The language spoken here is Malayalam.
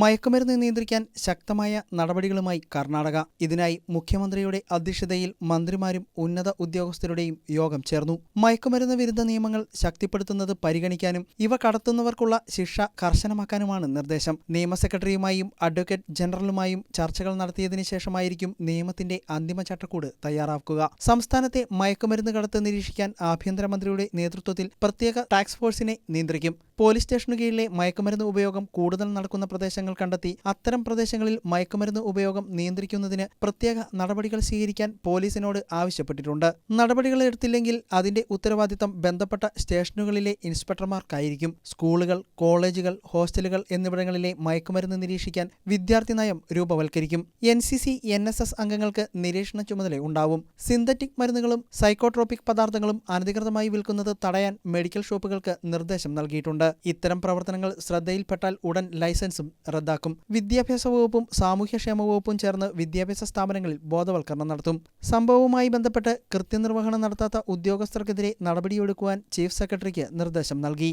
മയക്കുമരുന്ന് നിയന്ത്രിക്കാൻ ശക്തമായ നടപടികളുമായി കർണാടക. ഇതിനായി മുഖ്യമന്ത്രിയുടെ അധ്യക്ഷതയിൽ മന്ത്രിമാരും ഉന്നത ഉദ്യോഗസ്ഥരുടെയും യോഗം ചേർന്നു. മയക്കുമരുന്ന് വിരുദ്ധ നിയമങ്ങൾ ശക്തിപ്പെടുത്തുന്നത് പരിഗണിക്കാനും ഇവ കടത്തുന്നവർക്കുള്ള ശിക്ഷ കർശനമാക്കാനുമാണ് നിർദ്ദേശം. നിയമ സെക്രട്ടറിയുമായും അഡ്വക്കേറ്റ് ജനറലുമായും ചർച്ചകൾ നടത്തിയതിനു ശേഷമായിരിക്കും നിയമത്തിന്റെ അന്തിമ ചട്ടക്കൂട് തയ്യാറാക്കുക. സംസ്ഥാനത്തെ മയക്കുമരുന്ന് കടത്ത് നിരീക്ഷിക്കാൻ ആഭ്യന്തരമന്ത്രിയുടെ നേതൃത്വത്തിൽ പ്രത്യേക ടാക്സ് ഫോഴ്സിനെ നിയന്ത്രിക്കും. പോലീസ് സ്റ്റേഷനു കീഴിലെ മയക്കുമരുന്ന് ഉപയോഗം കൂടുതൽ നടക്കുന്ന പ്രദേശങ്ങൾ കണ്ടെത്തി അത്തരം പ്രദേശങ്ങളിൽ മയക്കുമരുന്ന് ഉപയോഗം നിയന്ത്രിക്കുന്നതിന് പ്രത്യേക നടപടികൾ സ്വീകരിക്കാൻ പോലീസിനോട് ആവശ്യപ്പെട്ടിട്ടുണ്ട്. നടപടികൾ എടുത്തില്ലെങ്കിൽ അതിന്റെ ഉത്തരവാദിത്തം ബന്ധപ്പെട്ട സ്റ്റേഷനുകളിലെ ഇൻസ്പെക്ടർമാർക്കായിരിക്കും. സ്കൂളുകൾ കോളേജുകൾ ഹോസ്റ്റലുകൾ എന്നിവിടങ്ങളിലെ മയക്കുമരുന്ന് നിരീക്ഷിക്കാൻ വിദ്യാർത്ഥി നയം രൂപവൽക്കരിക്കും. N C C N S S അംഗങ്ങൾക്ക് നിരീക്ഷണ ചുമതല ഉണ്ടാവും. സിന്തറ്റിക് മരുന്നുകളും സൈക്കോട്രോപിക് പദാർത്ഥങ്ങളും അനധികൃതമായി വിൽക്കുന്നത് തടയാൻ മെഡിക്കൽ ഷോപ്പുകൾക്ക് നിർദ്ദേശം നൽകിയിട്ടുണ്ട്. ഇത്തരം പ്രവർത്തനങ്ങൾ ശ്രദ്ധയിൽപ്പെട്ടാൽ ഉടൻ ലൈസൻസും റദ്ദാക്കും. വിദ്യാഭ്യാസ വകുപ്പും സാമൂഹ്യക്ഷേമ വകുപ്പും ചേർന്ന് വിദ്യാഭ്യാസ സ്ഥാപനങ്ങളിൽ ബോധവൽക്കരണം നടത്തും. സംഭവവുമായി ബന്ധപ്പെട്ട് കൃത്യനിർവഹണം നടത്താത്ത ഉദ്യോഗസ്ഥർക്കെതിരെ നടപടിയെടുക്കുവാൻ ചീഫ് സെക്രട്ടറിക്ക് നിർദ്ദേശം നൽകി.